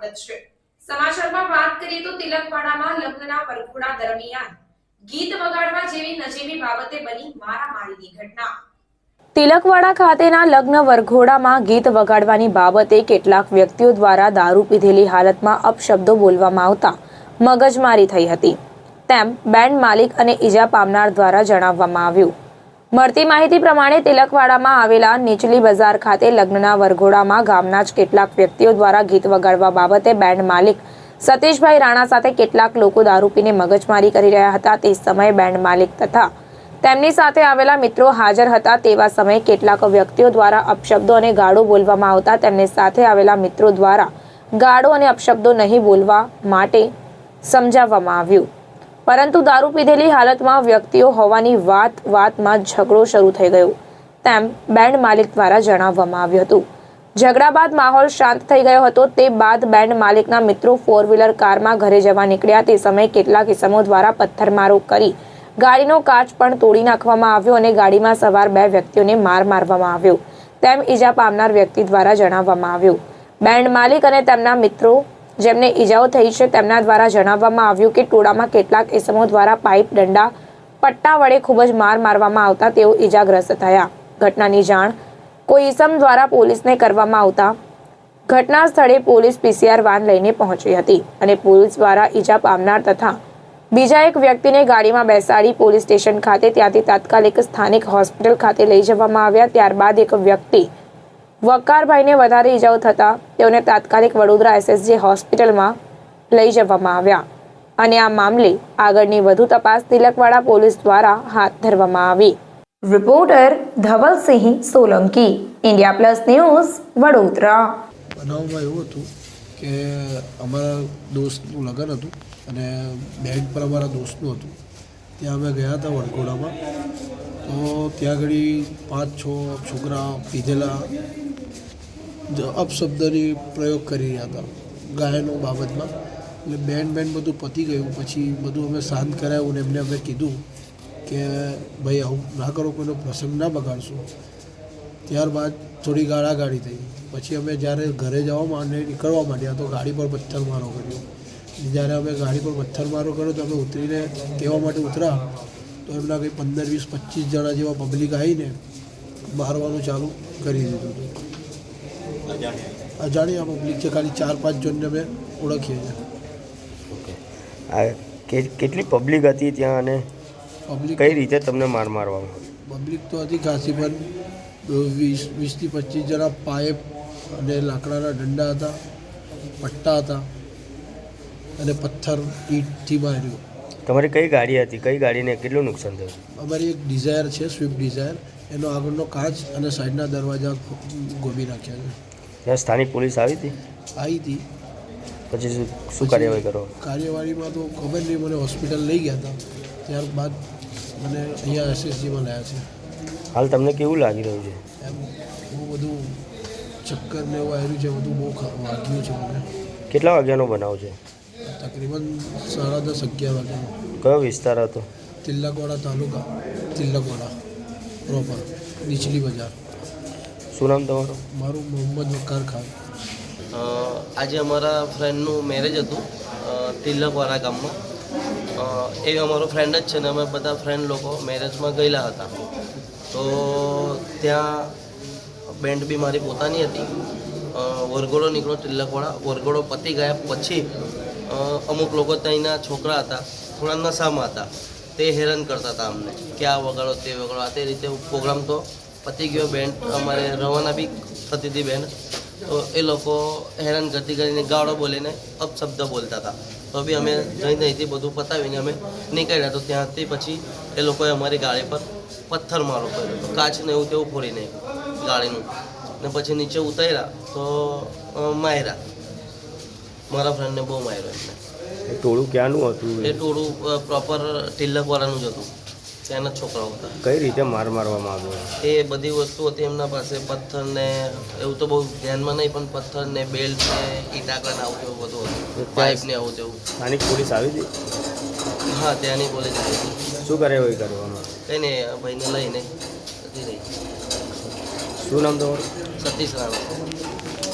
સ્વાગત છે. સમાચારમાં વાત કરીએ તો તિલકવાડામાં લગ્નના વરઘોડા દરમિયાન ગીત વગાડવા જેવી નજીવી બાબતે બની મારામારીની ઘટના. તિલકવાડા ખાતેના લગ્ન વરઘોડામાં ગીત વગાડવાની બાબતે કેટલાક વ્યક્તિઓ દ્વારા દારૂ પીધેલી હાલતમાં અપશબ્દો બોલવામાં આવતા મગજમારી થઈ હતી. તેમ બેન્ડ માલિક અને ઈજા પામનાર દ્વારા જણાવવામાં આવ્યું. મળતી માહિતી પ્રમાણે તિલકવાડામાં આવેલા નીચલી બજાર ખાતે લગ્નના વરઘોડામાં ગામના જ કેટલાક વ્યક્તિઓ દ્વારા ગીત વગાડવા બાબતે બેન્ડ માલિક સતીશભાઈ રાણા સાથે કેટલાક લોકો દારૂ પીને મગજમારી કરી રહ્યા હતા. તે સમયે બેન્ડ માલિક તથા તેમની સાથે આવેલા મિત્રો હાજર હતા તેવા સમયે કેટલાક વ્યક્તિઓ દ્વારા અપશબ્દો અને ગાળો બોલવામાં આવતા તેમની સાથે આવેલા મિત્રો દ્વારા ગાળો અને અપશબ્દો નહીં બોલવા માટે સમજાવવામાં આવ્યું. પરંતુ દારૂ પીધેલી હાલતમાં વ્યક્તિઓ હોવાની વાત, વાતમાં ઝઘડો શરૂ થઈ ગયો. તેમ બેન્ડ માલિક દ્વારા જણાવવામાં આવ્યું હતું. ઝઘડા બાદ માહોલ શાંત થઈ ગયો હતો. તે બાદ બેન્ડ માલિકના મિત્રો ફોર વ્હીલર કારમાં ઘરે જવા નીકળ્યા. તે સમયે કેટલાક ઇસમો દ્વારા પથ્થરમારો કરી ગાડીનો કાચ પણ તોડી નાખવામાં આવ્યો અને ગાડીમાં સવાર બે વ્યક્તિઓને માર મારવામાં આવ્યો. તેમ ઈજા પામનાર વ્યક્તિ દ્વારા જણાવવામાં આવ્યું. બેન્ડ માલિક અને તેમના મિત્રો જેમને ઈજાઓ થઈ છે, તેમના દ્વારા જણાવવામાં આવ્યું કે ટોળામાં કેટલાક ઇસમો દ્વારા પાઇપ, દંડા, પટ્ટા વડે ખૂબ જ માર મારવામાં આવતા તેઓ ઈજાગ્રસ્ત થયા. ઘટનાની જાણ કોઈ ઇસમ દ્વારા પોલીસને કરવામાં આવતા ઘટના સ્થળે પોલીસ પીસીઆર વાન લઈને પહોંચી હતી અને પોલીસ દ્વારા ઈજા પામનાર તથા બીજા એક વ્યક્તિને ગાડીમાં બેસાડી પોલીસ સ્ટેશન ખાતે ત્યાંથી તાત્કાલિક સ્થાનિક હોસ્પિટલ ખાતે લઈ જવામાં આવ્યા. ત્યારબાદ એક વ્યક્તિ વકારભાઈને વધારે ઈજાઓ થતા તેઓને તાત્કાલિક વડોદરા એસએસજી હોસ્પિટલમાં લઈ જવામાં આવ્યા. અને આ મામલે આગળની વધુ તપાસ તિલકવાડા પોલીસ દ્વારા હાથ ધરવામાં આવી. Reporter Dhavalsinh Solanki India plus news Vadodara. બનાવમાં એવું હતું કે અમારા દોસ્તનું લગ્ન હતું અને બેંક પર અમારા દોસ્તનું હતું. ત્યાં અમે ગયા હતા વડકોડામાં. તો ત્યાં આગળ પાંચ છ છોકરા પીધેલા. અપશબ્દની પ્રયોગ કરી રહ્યા હતા ગાયનો બાબતમાં. એટલે બેન બેન બધું પતી ગયું. પછી બધું અમે શાંત કરાવ્યું ને એમને અમે કીધું કે ભાઈ, આવું ના કરો, કોઈનો પ્રસંગ ના બગાડશું. ત્યારબાદ થોડી ગાળાગાળી થઈ. પછી અમે જ્યારે ઘરે જવા માંડે, નીકળવા માંડ્યા તો ગાડી પર પથ્થરમારો કર્યો. જ્યારે અમે ગાડી પર પથ્થરમારો કર્યો તો અમે ઉતરીને કહેવા માટે ઉતરા તો એમના કંઈ પંદર, વીસ, પચીસ જણા જેવા પબ્લિક આવીને મારવાનું ચાલુ કરી દીધું હતું. અજાણ્યા. પબ્લિક છે ખાલી ચાર પાંચ જણને અમે ઓળખીએ છીએ. ઓકે. આ કેટલી પબ્લિક હતી ત્યાં અને પબ્લિક કઈ રીતે તમને માર મારવામાં પબ્લિક તો હતી ખાસી પણ વીસ વીસથી પચીસ જણા પાઇપ અને લાકડાના ડંડા હતા પટ્ટા હતા અને પથ્થર ઈંટથી માર્યું તમારી કઈ ગાડી હતી? કઈ ગાડીને કેટલું નુકસાન થયું? અમારી એક ડિઝાયર છે સ્વિફ્ટ ડિઝાયર એનો આગળનો કાચ અને સાઈડના દરવાજા ગોમી નાખ્યા છે. ત્યાં સ્થાનિક પોલીસ આવી હતી? આવી હતી પછી શું શું કાર્યવાહી કરો? કાર્યવાહીમાં તો ખબર નહીં મને હોસ્પિટલ લઈ ગયા હતા. ત્યારબાદ મને અહીંયા એસએસજીમાં લાયા છે. હાલ તમને કેવું લાગી રહ્યું છે? એમ બહુ બધું ચક્કર ને એવું આવ્યું છે બધું બહુ વાગ્યું છે મને. કેટલા વાગ્યાનો બનાવ છે? તકરીબન સાડા દસ અગિયાર વાગ્યાનો. કયો વિસ્તાર હતો? તિલકવાડા તાલુકા. તિલકવાડા. પ્રોપર નીચલી બજાર. શું નામ તમારું? મારું મોહમ્મદ વકાર ખાન. આજે અમારા ફ્રેન્ડનું મેરેજ હતું તિલકવાળા ગામમાં. એ અમારો ફ્રેન્ડ જ છે ને અમે બધા ફ્રેન્ડ લોકો મેરેજમાં ગયેલા હતા. તો ત્યાં બેન્ડ બી મારી પોતાની હતી. વરઘોડો નીકળો તિલકવાળા વરઘોડો પતી ગયા પછી અમુક લોકો ત્યાંના છોકરા હતા થોડા નશામાં હતા. તે હેરાન કરતા હતા અમને કે આ વગાડો તે વગાડો આ તે રીતે પ્રોગ્રામ તો પતી ગયો બેન. અમારે રવાના બી થતી હતી બેન. તો એ લોકો હેરાન કરતી કરીને ગાળો બોલીને અપશબ્દ બોલતા હતા. તો બી અમે જઈને અહીંથી બધું પતાવીને અમે નીકળ્યા. તો ત્યાંથી પછી એ લોકોએ અમારી ગાડી પર પથ્થર મારો કર્યો. તો કાચ ને એવું તેવું ફોડી નહીં ગાડીનું ને પછી નીચે ઉતાર્યા તો માર્યા. મારા ફ્રેન્ડને બહુ માર્યો એમને. ટોળું ક્યાંનું હતું? એ ટોળું પ્રોપર ટિલકવાળાનું જ હતું. ત્યાંના છોકરાઓ હતા? કઈ રીતે માર મારવામાં આવ્યો? એ બધી વસ્તુ હતી એમના પાસે પથ્થર ને એવું તો બહુ ધ્યાનમાં નહીં પણ પથ્થર ને બેલ્ટ ને ઈટાકા ને આવું તેવું બધું હતું. પાઇપ ને આવું તેવું. સ્થાનિક પોલીસ આવી હતી? હા ત્યાંની પોલીસ આવી હતી. શું કાર્યવાહી કરવામાં કંઈ નહીં ભાઈને લઈને જતી રહી. શું નામ તમારું? સતીશ રાણા